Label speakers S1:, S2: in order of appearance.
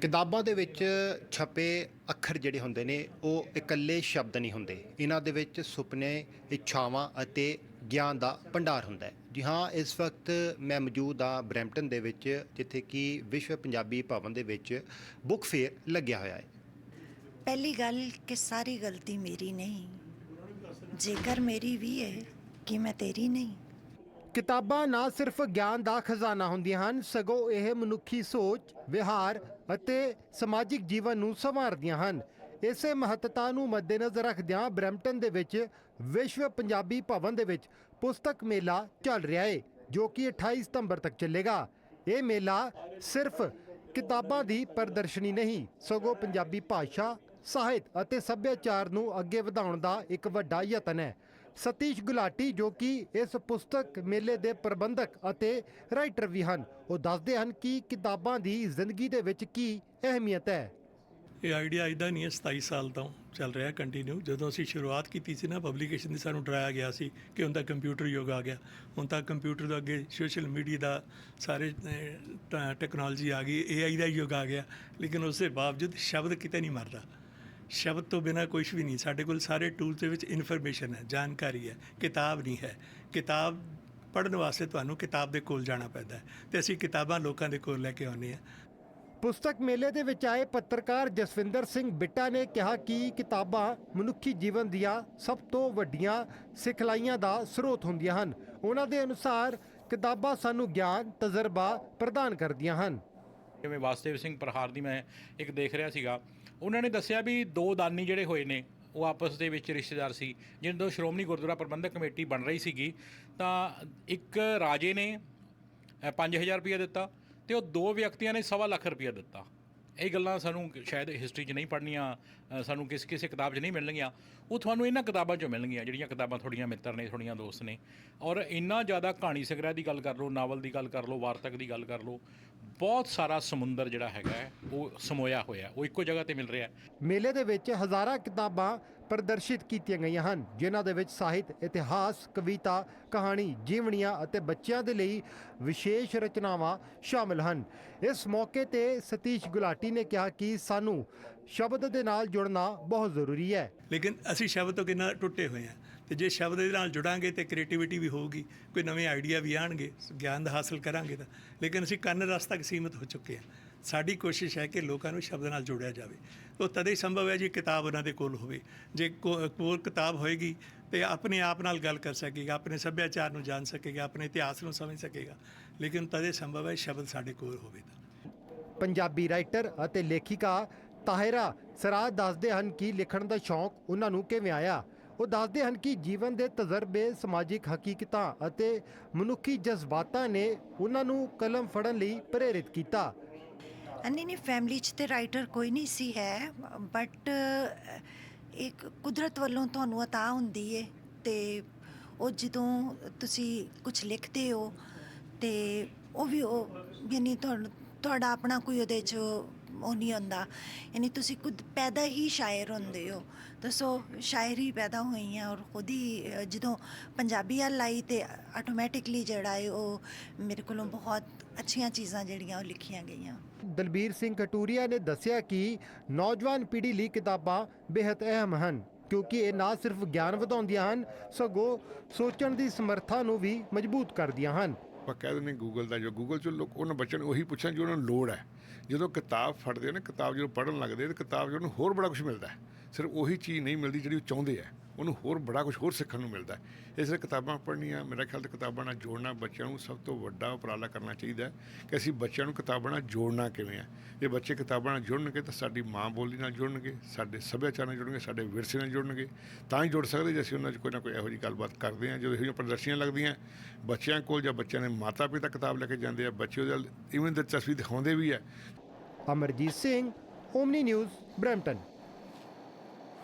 S1: ਕਿਤਾਬਾਂ ਦੇ ਵਿੱਚ ਛਪੇ ਅੱਖਰ ਜਿਹੜੇ ਹੁੰਦੇ ਨੇ, ਉਹ ਇਕੱਲੇ ਸ਼ਬਦ ਨਹੀਂ ਹੁੰਦੇ। ਇਹਨਾਂ ਦੇ ਵਿੱਚ ਸੁਪਨੇ, ਇੱਛਾਵਾਂ ਅਤੇ ਗਿਆਨ ਦਾ ਭੰਡਾਰ ਹੁੰਦਾ ਹੈ। ਜੀ ਹਾਂ, ਇਸ ਵਕਤ ਮੈਂ ਮੌਜੂਦ ਹਾਂ ਬਰੈਂਪਟਨ ਦੇ ਵਿੱਚ, ਜਿੱਥੇ ਕਿ ਵਿਸ਼ਵ ਪੰਜਾਬੀ ਭਵਨ ਦੇ ਵਿੱਚ ਬੁੱਕ ਫੇਅਰ ਲੱਗਿਆ ਹੋਇਆ ਹੈ।
S2: ਪਹਿਲੀ ਗੱਲ ਕਿ ਸਾਰੀ ਗਲਤੀ ਮੇਰੀ ਨਹੀਂ। ਜੇਕਰ ਮੇਰੀ ਵੀ ਹੈ, ਕਿ ਮੈਂ ਤੇਰੀ ਨਹੀਂ?
S1: ਕਿਤਾਬਾਂ ਨਾ ਸਿਰਫ ਗਿਆਨ ਦਾ ਖਜ਼ਾਨਾ ਹੁੰਦੀਆਂ ਹਨ, ਸਗੋਂ ਇਹ ਮਨੁੱਖੀ ਸੋਚ, ਵਿਹਾਰ ਅਤੇ ਸਮਾਜਿਕ ਜੀਵਨ ਨੂੰ ਸੰਵਾਰਦੀਆਂ ਹਨ। ਇਸੇ ਮਹੱਤਤਾ ਨੂੰ ਮੱਦੇਨਜ਼ਰ ਰੱਖਦਿਆਂ ਬਰੈਂਪਟਨ ਦੇ ਵਿੱਚ ਵਿਸ਼ਵ ਪੰਜਾਬੀ ਭਵਨ ਦੇ ਵਿੱਚ ਪੁਸਤਕ ਮੇਲਾ ਚੱਲ ਰਿਹਾ ਹੈ ਜੋ ਕਿ 28 ਸਤੰਬਰ ਤੱਕ ਚੱਲੇਗਾ। ਇਹ ਮੇਲਾ ਸਿਰਫ ਕਿਤਾਬਾਂ ਦੀ ਪ੍ਰਦਰਸ਼ਨੀ ਨਹੀਂ, ਸਗੋਂ ਪੰਜਾਬੀ ਭਾਸ਼ਾ, ਸਾਹਿਤ ਅਤੇ ਸੱਭਿਆਚਾਰ ਨੂੰ ਅੱਗੇ ਵਧਾਉਣ ਦਾ ਇੱਕ ਵੱਡਾ ਯਤਨ ਹੈ। ਸਤੀਸ਼ ਗੁਲਾਟੀ ਜੋ ਕਿ ਇਸ ਪੁਸਤਕ ਮੇਲੇ ਦੇ ਪ੍ਰਬੰਧਕ ਅਤੇ ਰਾਈਟਰ ਵੀ ਹਨ। ਉਹ ਦੱਸਦੇ ਹਨ ਕਿ ਕਿਤਾਬਾਂ ਦੀ ਜ਼ਿੰਦਗੀ ਦੇ ਵਿੱਚ ਕੀ ਅਹਿਮੀਅਤ ਹੈ।
S3: ਇਹ ਆਈਡੀਆ ਇਦਾਂ ਨਹੀਂ ਹੈ 27 ਸਾਲ ਤੋਂ ਚੱਲ ਰਿਹਾ ਕੰਟੀਨਿਊ ਜਦੋਂ ਅਸੀਂ ਸ਼ੁਰੂਆਤ ਕੀਤੀ ਸੀ ਨਾ ਪਬਲੀਕੇਸ਼ਨ ਦੀ ਸਾਨੂੰ ਡਰਾਇਆ ਗਿਆ ਸੀ ਕਿ ਹੁਣ ਤਾਂ ਕੰਪਿਊਟਰ ਯੁੱਗ ਆ ਗਿਆ। ਹੁਣ ਤਾਂ ਕੰਪਿਊਟਰ ਦੇ ਅੱਗੇ ਸੋਸ਼ਲ ਮੀਡੀਆ ਦਾ ਸਾਰੇ ਟੈਕਨੋਲੋਜੀ ਆ ਗਈ ਏਆਈ ਦਾ ਯੁੱਗ ਆ ਗਿਆ। ਲੇਕਿਨ ਉਸ ਦੇ ਬਾਵਜੂਦ ਸ਼ਬਦ ਕਿਤੇ ਨਹੀਂ ਮਰਦਾ। ਸ਼ਬਦ ਤੋਂ ਬਿਨਾ ਕੁਝ ਵੀ ਨਹੀਂ। ਸਾਡੇ ਕੋਲ ਸਾਰੇ ਟੂਲਸ ਦੇ ਵਿੱਚ ਇਨਫੋਰਮੇਸ਼ਨ ਹੈ, ਜਾਣਕਾਰੀ ਹੈ, ਕਿਤਾਬ ਨਹੀਂ ਹੈ। ਕਿਤਾਬ ਪੜ੍ਹਨ ਵਾਸਤੇ ਤੁਹਾਨੂੰ ਕਿਤਾਬ ਦੇ ਕੋਲ ਜਾਣਾ ਪੈਂਦਾ ਹੈ ਤੇ ਅਸੀਂ ਕਿਤਾਬਾਂ ਲੋਕਾਂ ਦੇ ਕੋਲ ਲੈ ਕੇ ਆਉਂਦੇ ਹਾਂ।
S1: ਪੁਸਤਕ ਮੇਲੇ ਦੇ ਵਿੱਚ ਆਏ ਪੱਤਰਕਾਰ ਜਸਵਿੰਦਰ ਸਿੰਘ ਬਿੱਟਾ ਨੇ ਕਿਹਾ ਕਿ ਕਿਤਾਬਾਂ ਮਨੁੱਖੀ ਜੀਵਨ ਦੀਆਂ ਸਭ ਤੋਂ ਵੱਡੀਆਂ ਸਿਖਲਾਈਆਂ ਦਾ ਸਰੋਤ ਹੁੰਦੀਆਂ ਹਨ। ਉਹਨਾਂ ਦੇ ਅਨੁਸਾਰ ਕਿਤਾਬਾਂ ਸਾਨੂੰ ਗਿਆਨ, ਤਜਰਬਾ ਪ੍ਰਦਾਨ ਕਰਦੀਆਂ ਹਨ।
S4: ਜਿਵੇਂ ਵਾਸਤੇਵ ਸਿੰਘ ਪ੍ਰਹਾਰ ਦੀ ਮੈਂ ਇੱਕ ਦੇਖ ਰਿਹਾ ਸੀਗਾ ਉਹਨਾਂ ਨੇ ਦੱਸਿਆ ਵੀ ਦੋ ਦਾਨੀ ਜਿਹੜੇ ਹੋਏ ਨੇ ਉਹ ਆਪਸ ਦੇ ਵਿੱਚ ਰਿਸ਼ਤੇਦਾਰ ਸੀ ਜਦੋਂ ਸ਼੍ਰੋਮਣੀ ਗੁਰਦੁਆਰਾ ਪ੍ਰਬੰਧਕ ਕਮੇਟੀ ਬਣ ਰਹੀ ਸੀਗੀ। ਤਾਂ ਇੱਕ ਰਾਜੇ ਨੇ ਅ, 5000 ਰੁਪਏ ਦਿੱਤਾ ਤੇ ਉਹ ਦੋ ਵਿਅਕਤੀਆਂ ਨੇ ਸਵਾ ਲੱਖ ਰੁਪਏ ਦਿੱਤਾ। ਇਹ ਗੱਲਾਂ ਸਾਨੂੰ ਸ਼ਾਇਦ ਹਿਸਟਰੀ 'ਚ ਨਹੀਂ ਪੜ੍ਹਨੀਆਂ ਸਾਨੂੰ ਕਿਸ, ਕਿਸੇ ਕਿਤਾਬ 'ਚ ਨਹੀਂ ਮਿਲਣਗੀਆਂ। ਉਹ ਤੁਹਾਨੂੰ ਇਹਨਾਂ ਕਿਤਾਬਾਂ 'ਚੋਂ ਮਿਲਣਗੀਆਂ, ਜਿਹੜੀਆਂ ਕਿਤਾਬਾਂ ਤੁਹਾਡੀਆਂ ਮਿੱਤਰ ਨੇ, ਤੁਹਾਡੀਆਂ ਦੋਸਤ ਨੇ। ਔਰ ਇੰਨਾ ਜ਼ਿਆਦਾ ਕਹਾਣੀ ਸੰਗ੍ਰਹਿ ਦੀ ਗੱਲ ਕਰ ਲਓ, ਨਾਵਲ ਦੀ ਗੱਲ ਕਰ ਲਓ, ਵਾਰਤਕ ਦੀ ਗੱਲ ਕਰ ਲਓ, ਬਹੁਤ ਸਾਰਾ ਸਮੁੰਦਰ ਜਿਹੜਾ ਹੈਗਾ ਉਹ ਸਮੋਇਆ ਹੋਇਆ, ਉਹ ਇੱਕੋ ਜਗ੍ਹਾ ਤੇ ਮਿਲ ਰਿਹਾ
S1: ਮੇਲੇ ਦੇ ਵਿੱਚ ਹਜ਼ਾਰਾਂ ਕਿਤਾਬਾਂ ਪ੍ਰਦਰਸ਼ਿਤ ਕੀਤੀਆਂ ਗਈਆਂ ਹਨ, ਜਿਨ੍ਹਾਂ ਦੇ ਵਿੱਚ ਸਾਹਿਤ, ਇਤਿਹਾਸ, ਕਵਿਤਾ, ਕਹਾਣੀ, ਜੀਵਨੀਆਂ ਅਤੇ ਬੱਚਿਆਂ ਦੇ ਲਈ ਵਿਸ਼ੇਸ਼ ਰਚਨਾਵਾਂ ਸ਼ਾਮਲ ਹਨ। ਇਸ ਮੌਕੇ ਤੇ ਸਤੀਸ਼ ਗੁਲਾਟੀ ਨੇ ਕਿਹਾ ਕਿ ਸਾਨੂੰ ਸ਼ਬਦ ਦੇ ਨਾਲ ਜੁੜਨਾ ਬਹੁਤ ਜ਼ਰੂਰੀ ਹੈ।
S3: ਲੇਕਿਨ ਅਸੀਂ ਸ਼ਬਦ ਤੋਂ ਕਿੰਨਾ ਟੁੱਟੇ ਹੋਏ ਹਾਂ ਤੇ ਜੇ ਸ਼ਬਦ ਦੇ ਨਾਲ ਜੁੜਾਂਗੇ ਤੇ ਕ੍ਰੀਏਟੀਵਿਟੀ ਵੀ ਹੋਊਗੀ, ਕੋਈ ਨਵੇਂ ਆਈਡੀਆ ਵੀ ਆਣਗੇ, ਗਿਆਨ ਦਾ ਹਾਸਲ ਕਰਾਂਗੇ ਤਾਂ। ਲੇਕਿਨ ਅਸੀਂ ਕੰਨ ਰਸ ਤੱਕ ਸੀਮਿਤ ਹੋ ਚੁੱਕੇ ਹਾਂ। ਸਾਡੀ ਕੋਸ਼ਿਸ਼ ਹੈ ਕਿ ਲੋਕਾਂ ਨੂੰ ਸ਼ਬਦ ਨਾਲ ਜੋੜਿਆ ਜਾਵੇ। ਉਹ ਤਦੇ ਹੀ ਸੰਭਵ ਹੈ ਜੇ ਕਿਤਾਬ ਉਹਨਾਂ ਦੇ ਕੋਲ ਹੋਵੇ। ਜੇ ਕੋ- ਕੋਲ ਕਿਤਾਬ ਹੋਏਗੀ ਤੇ ਆਪਣੇ ਆਪ ਨਾਲ ਗੱਲ ਕਰ ਸਕੇਗਾ, ਆਪਣੇ ਸੱਭਿਆਚਾਰ ਨੂੰ ਜਾਣ ਸਕੇਗਾ, ਆਪਣੇ ਇਤਿਹਾਸ ਨੂੰ ਸਮਝ ਸਕੇਗਾ। ਲੇਕਿਨ ਤਦੇ ਸੰਭਵ ਹੈ ਸ਼ਬਦ ਸਾਡੇ ਕੋਲ ਹੋਵੇ ਤਾਂ।
S1: ਪੰਜਾਬੀ ਰਾਈਟਰ ਅਤੇ ਲੇਖਿਕਾ ਤਾਹਿਰਾ ਸਰਾਜ ਦੱਸਦੇ ਹਨ ਕਿ ਲਿਖਣ ਦਾ ਸ਼ੌਂਕ ਉਹਨਾਂ ਨੂੰ ਕਿਵੇਂ ਆਇਆ। ਉਹ ਦੱਸਦੇ ਹਨ ਕਿ ਜੀਵਨ ਦੇ ਤਜਰਬੇ, ਸਮਾਜਿਕ ਹਕੀਕਤਾਂ ਅਤੇ ਮਨੁੱਖੀ ਜਜ਼ਬਾਤਾਂ ਨੇ ਉਹਨਾਂ ਨੂੰ ਕਲਮ ਫੜਨ ਲਈ ਪ੍ਰੇਰਿਤ ਕੀਤਾ।
S2: ਨਹੀਂ ਨਹੀਂ ਫੈਮਿਲੀ 'ਚ ਤੇ ਰਾਈਟਰ ਕੋਈ ਨਹੀਂ ਸੀ ਹੈ ਬਟ ਇੱਕ ਕੁਦਰਤ ਵੱਲੋਂ ਤੁਹਾਨੂੰ ਅਤਾ ਹੁੰਦੀ ਏ ਤੇ ਉਹ ਜਦੋਂ ਤੁਸੀਂ ਕੁਝ ਲਿਖਦੇ ਹੋ ਤੇ ਉਹ ਵੀ ਉਹ, ਯਾਨੀ ਤੁਹਾਨੂੰ, ਤੁਹਾਡਾ ਆਪਣਾ ਕੋਈ ਉਹਦੇ 'ਚ ਉਹ ਨਹੀਂ ਹੁੰਦਾ। ਯਾਨੀ ਤੁਸੀਂ ਖੁਦ ਪੈਦਾ ਹੀ ਸ਼ਾਇਰ ਹੁੰਦੇ ਹੋ। ਦੱਸੋ ਸ਼ਾਇਰੀ ਪੈਦਾ ਹੋਈ ਹੈ ਔਰ ਖੁਦ ਹੀ ਜਦੋਂ ਪੰਜਾਬੀ ਵੱਲ ਆਈ ਤੇ ਆਟੋਮੈਟਿਕਲੀ ਜਿਹੜਾ ਹੈ ਉਹ ਮੇਰੇ ਕੋਲੋਂ ਬਹੁਤ ਅੱਛੀਆਂ ਚੀਜ਼ਾਂ ਜਿਹੜੀਆਂ ਉਹ ਲਿਖੀਆਂ ਗਈਆਂ।
S1: ਦਲਬੀਰ ਸਿੰਘ ਕਟੂਰੀਆ ਨੇ ਦੱਸਿਆ ਕਿ ਨੌਜਵਾਨ ਪੀੜ੍ਹੀ ਲਈ ਕਿਤਾਬਾਂ ਬੇहद ਅਹਿਮ ਹਨ ਕਿਉਂਕਿ ਇਹ ਨਾ ਸਿਰਫ ਗਿਆਨ ਵਧਾਉਂਦੀਆਂ ਹਨ ਸਗੋਂ ਸੋਚਣ ਦੀ ਸਮਰੱਥਾ ਨੂੰ ਵੀ ਮਜ਼ਬੂਤ ਕਰਦੀਆਂ ਹਨ।
S5: ਆਪਾਂ ਕਹਿ ਦਿੰਦੇ ਗੂਗਲ ਦਾ ਜੋ ਗੂਗਲ ਚੋਂ ਲੋਕ ਉਹਨਾਂ ਬੱਚਿਆਂ ਨੂੰ ਉਹੀ ਪੁੱਛਣ ਜੋ ਉਹਨਾਂ ਨੂੰ ਲੋੜ ਹੈ। ਜਦੋਂ ਕਿਤਾਬ ਫੜਦੇ ਨੇ, ਕਿਤਾਬ ਜਦੋਂ ਪੜ੍ਹਨ ਲੱਗਦੇ ਤੇ ਕਿਤਾਬ 'ਚ ਉਹਨੂੰ ਹੋਰ ਬੜਾ ਕੁਝ ਮਿਲਦਾ ਹੈ। ਸਿਰਫ ਉਹੀ ਚੀਜ਼ ਨਹੀਂ ਮਿਲਦੀ ਜਿਹੜੀ ਉਹ ਚਾਹੁੰਦੇ ਆ। ਉਹਨੂੰ ਹੋਰ ਬੜਾ ਕੁਝ ਹੋਰ ਸਿੱਖਣ ਨੂੰ ਮਿਲਦਾ। ਇਸ ਲਈ ਕਿਤਾਬਾਂ ਪੜ੍ਹਨੀਆਂ, ਮੇਰਾ ਖਿਆਲ ਤੇ ਕਿਤਾਬਾਂ ਨਾਲ ਜੋੜਨਾ ਬੱਚਿਆਂ ਨੂੰ ਸਭ ਤੋਂ ਵੱਡਾ ਉਪਰਾਲਾ ਕਰਨਾ ਚਾਹੀਦਾ ਕਿ ਅਸੀਂ ਬੱਚਿਆਂ ਨੂੰ ਕਿਤਾਬਾਂ ਨਾਲ ਜੋੜਨਾ ਕਿਵੇਂ ਹੈ ਜੇ ਬੱਚੇ ਕਿਤਾਬਾਂ ਨਾਲ ਜੁੜਨਗੇ ਤਾਂ ਸਾਡੀ ਮਾਂ ਬੋਲੀ ਨਾਲ ਜੁੜਨਗੇ, ਸਾਡੇ ਸੱਭਿਆਚਾਰ ਨਾਲ ਜੁੜਨਗੇ, ਸਾਡੇ ਵਿਰਸੇ ਨਾਲ ਜੁੜਨਗੇ। ਤਾਂ ਹੀ ਜੁੜ ਸਕਦੇ ਜੇ ਅਸੀਂ ਉਹਨਾਂ 'ਚ ਕੋਈ ਨਾ ਕੋਈ ਇਹੋ ਜਿਹੀ ਗੱਲਬਾਤ ਕਰਦੇ ਹਾਂ, ਜਦੋਂ ਇਹੋ ਜਿਹੀਆਂ ਪ੍ਰਦਰਸ਼ਨੀਆਂ ਲੱਗਦੀਆਂ। ਬੱਚਿਆਂ ਕੋਲ ਜਾਂ ਬੱਚਿਆਂ ਦੇ ਮਾਤਾ ਪਿਤਾ ਕਿਤਾਬ ਲੈ ਕੇ ਜਾਂਦੇ ਆ, ਬੱਚੇ ਉਹਦੇ ਵੱਲ ਇਵੇਂ ਦਿਲਚਸਪੀ ਦਿਖਾਉਂਦੇ ਵੀ ਆ।
S1: Amarjit Singh, Omni News, Brampton.